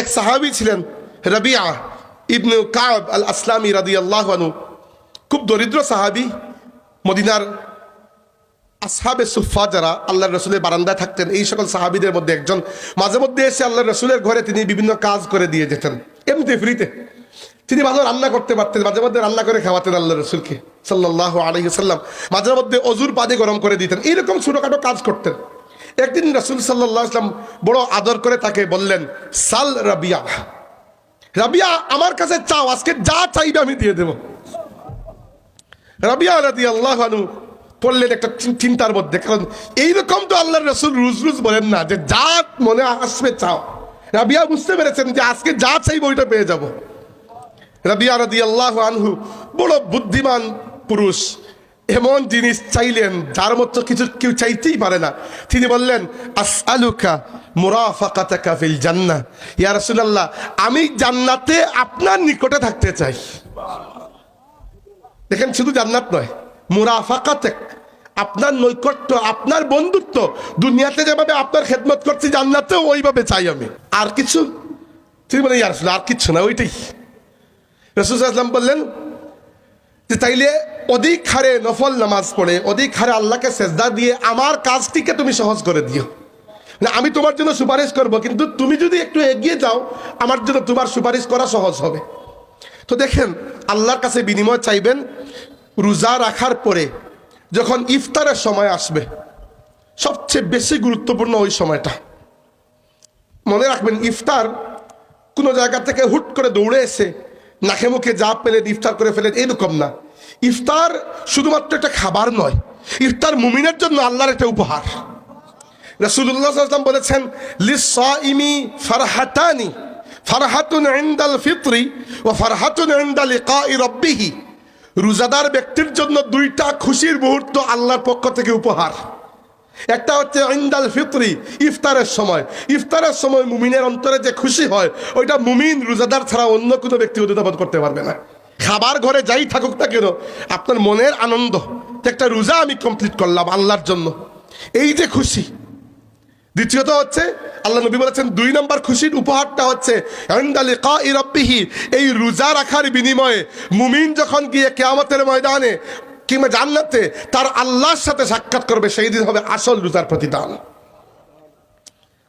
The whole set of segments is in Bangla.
এক সাহাবি ছিলেন রবিয়া ইবনু কাব আল আসলামী রাদি আল্লাহ খুব দরিদ্র সাহাবি, মদিনার আসহাবে সুফা যারা আল্লাহ রসুলের বারান্দায় থাকতেন, এই সকল সাহাবিদের মধ্যে একজন। মাঝে মধ্যে এসে আল্লাহ রসুলের ঘরে তিনি বিভিন্ন কাজ করে দিয়ে যেতেন এমনিতে ফ্রিতে। তিনি ভালো রান্না করতে পারতেন, মাঝে মধ্যে রান্না করে খাওয়াতেন আল্লাহ রসুলকে সাল্লাহ আলহি সাল্লাম মাঝে মধ্যে অজুর পানি গরম করে দিতেন, এইরকম ছোটোখাটো কাজ করতেন। একদিন রসুল সাল্লাহ আসলাম বড় আদর করে তাকে বললেন, সাল রাবিয়া রাবিয়া আমার কাছে চাও, আজকে যা চাইবে আমি দিয়ে দেব। রাবিয়া রাদি আল্লাহ পড়লেন একটা চিন্তার মধ্যে, কারণ এইরকম তো আল্লাহ রসুল রুজ রুজ বলেন না যে যা মনে আসবে চাও। রাবিয়া বুঝতে পেরেছেন যে আজকে যা চাইব ওইটা পেয়ে যাব। রাবিয়া রাদি আল্লাহ আনহু বড় বুদ্ধিমান পুরুষ। এমন জিনিস চাইলেন যার মতো কিছু কেউ চাইতেই পারে না। তিনি বললেন আসআলুকা মুরাফাকাতাকা ফিল জান্নাহ। ইয়া রাসূলুল্লাহ আমি জান্নাতে আপনার নিকটে থাকতে চাই। দেখেন শুধু জান্নাত নয় মুরাফাকাতেক আপনার নৈকট্য আপনার বন্ধুত্ব দুনিয়াতে যেভাবে আপনার খেদমত করছি জান্নাতেও ওইভাবে চাই আমি। আর কিছু? তিনি বলেন ইয়া রাসূলুল্লাহ, আর কিছু না ওইটাই। রসুল বললেন যে তাইলে অধিক হারে নফল নামাজ পড়ে, অধিক হারে আল্লাহকে সেজদা দিয়ে আমার কাজটিকে তুমি সহজ করে দিও। না, আমি তোমার জন্য সুপারিশ করব, কিন্তু তুমি যদি একটু এগিয়ে যাও, আমার জন্য তোমার সুপারিশ করা সহজ হবে। তো দেখেন, আল্লাহর কাছে বিনিময় চাইবেন রোজা রাখার পরে, যখন ইফতারের সময় আসবে, সবচেয়ে বেশি গুরুত্বপূর্ণ ওই সময়টা। মনে রাখবেন, ইফতার কোনো জায়গা থেকে হুট করে দৌড়ে এসে, নাকে মুখে যা পেলেন, ইফতার করে ফেলেন, এরকম না। ইফতার শুধুমাত্র একটা খাবার নয়, ইফতার মুমিনের জন্য আল্লাহর একটা উপহার। রসুল্লাহাম বলেছেন লিসাইমি ফারহাতানি, ফারহাতুন ইনদাল ফিত্রি ও ফারহাতুন ইনদাল লিকাই রব্বিহি। রোজাদার ব্যক্তির জন্য দুইটা খুশির মুহূর্ত আল্লাহর পক্ষ থেকে উপহার। একটা হচ্ছে ইন্দাল ফিত্রি, ইফতারের সময়। ইফতারের সময় মুমিনের অন্তরে যে খুশি হয়, ওইটা মুমিন রোজাদার ছাড়া অন্য কোনো ব্যক্তি অনুধাবন করতে পারবে না। খাবার ঘরে যাই থাকুক না কেন, আপনার মনের আনন্দ একটা রোজা আমি কমপ্লিট করলাম আল্লাহর জন্য। এই যে খুশি। দ্বিতীয়ত হচ্ছে, আল্লাহ নবী বলেছেন, দুই নম্বর খুশির উপহারটা হচ্ছে এই রোজা রাখার বিনিময়ে মুমিন যখন গিয়ে কেয়ামতের ময়দানে কিংবা জান্নাতে, তার আল্লাহর সাথে সাক্ষাৎ করবে, সেই দিন হবে আসল রোজার প্রতিদান।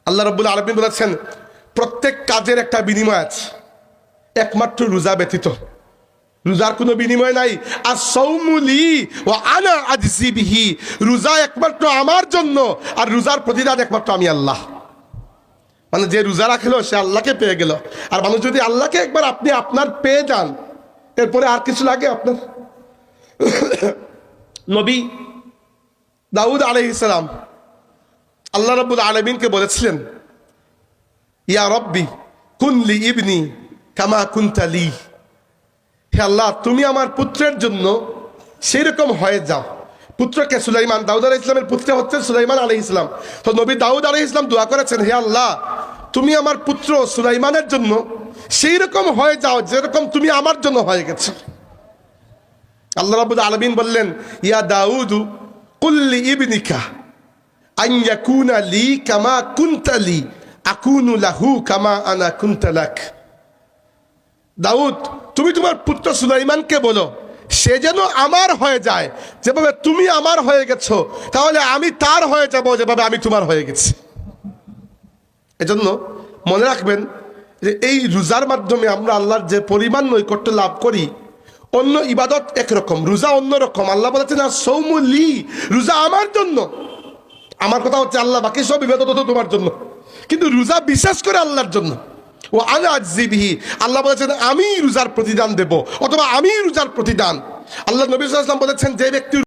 আল্লাহ রব্বুল আলমী বলেছেন, প্রত্যেক কাজের একটা বিনিময় আছে, একমাত্র রোজা ব্যতীত। রোজার কোনো বিনিময় নাই। আর সৌমুলি ও আনা আজিবিহি রোজা একমাত্র আমার জন্য, আর রোজার প্রতিদান একমাত্র আমি আল্লাহ। মানে যে রোজা রাখল, সে আল্লাহকে পেয়ে গেল। আর মানুষ যদি আল্লাহকে একবার আপনি আপনার পেয়ে যান, এরপরে আর কিছু লাগে আপনার? নবী দাউদ আলহিসাম আল্লাহ রব্বুল আলমিনকে বলেছিলেন, ইয়া রব্বি কুনলি ইবনি কামা কুন্তালি হে আল্লাহ, তুমি আমার পুত্রের জন্য সেই রকম হয়ে যাও। পুত্রকে সুলাইমান, দাউদ আলাহ ইসলামের পুত্র হচ্ছেন সুলাইমান আলহ ইসলাম তো নবী দাউদ আলহ ইসলাম দোয়া করেছেন, হে আল্লাহ, তুমি আমার পুত্র সুলাইমানের জন্য সেই রকম হয়ে যাও যেরকম তুমি আমার জন্য হয়ে গেছো। আল্লাহ রাবুল আলমিন বললেন, ইয়া দাউদু কুল্লি ইবনিকা আন ইয়াকুনা লি কামা কুনতালি আকুনু লাহু কামা আনা কুনতালাক দাউদ, তুমি তোমার পুত্র সুলাইমানকে বলো, সে যেন আমার হয়ে যায়। যেভাবে তুমি আমার হয়ে গেছো, তাহলে আমি তার হয়ে যাব যেভাবে আমি তোমার হয়ে গেছি। এজন্য মনে রাখবেন যে এই রোজার মাধ্যমে আমরা আল্লাহর যে পরিমাণ নৈকট্য লাভ করি, অন্য ইবাদত একরকম, রোজা অন্যরকম আল্লাহ বলেছেন, আর সৌমুলি রোজা আমার জন্য। আমার কথা হচ্ছে, আল্লাহ বাকি সব ইবাদত তোমার জন্য। কিন্তু রোজা বিশেষ করে আল্লাহর জন্য। ও আনাজিবিহি আল্লাহ বলেছেন, আমি রোজার প্রতিদান দেব অথবা আমি রোজার প্রতিদান। আল্লাহ নবী সাল্লাম বলেছেন, যে ব্যক্তি